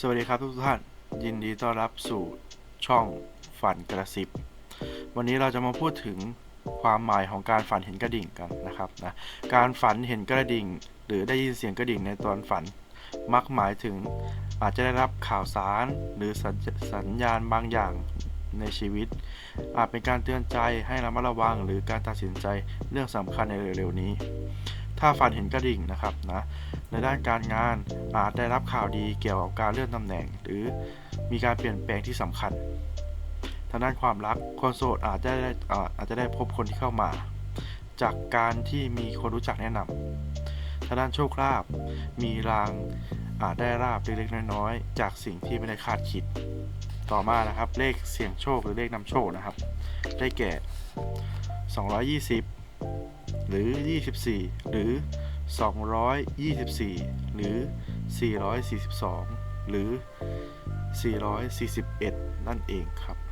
สวัสดีครับทุกท่าน ยินดีต้อนรับสู่ช่องฝันกระซิบ วันนี้เราจะมาพูดถึงความหมายของการฝันเห็นกระดิ่งกันนะครับนะการฝันเห็นกระดิ่ง หรือได้ยินเสียงกระดิ่งในตอนฝัน มักหมายถึงอาจจะได้รับข่าวสารหรือสัญสัญญาณบางอย่างในชีวิต อาจเป็นการเตือนใจให้ระมัดระวังหรือการตัดสินใจเรื่องสำคัญในเร็วๆนี้ ถ้าฝันเห็นกระดิ่งนะครับนะในด้านการงานอาจได้รับข่าวดีเกี่ยวกับการเลื่อนตำแหน่ง หรือมีการเปลี่ยนแปลงที่สำคัญทางด้านความรักคนโสดอาจจะได้อาอาจจะได้พบคนที่เข้ามา จากการที่มีคนรู้จักแนะนำทางด้านโชคลาภมีรางอาจได้ราบเล็กๆน้อยๆ จากสิ่งที่ไม่ได้คาดคิด ต่อมานะครับเลขเสี่ยงโชคหรือเลขนำโชคนะครับ ได้แก่ 220 หรือ 24 หรือ 224 หรือ 442 หรือ 441 นั่นเองครับ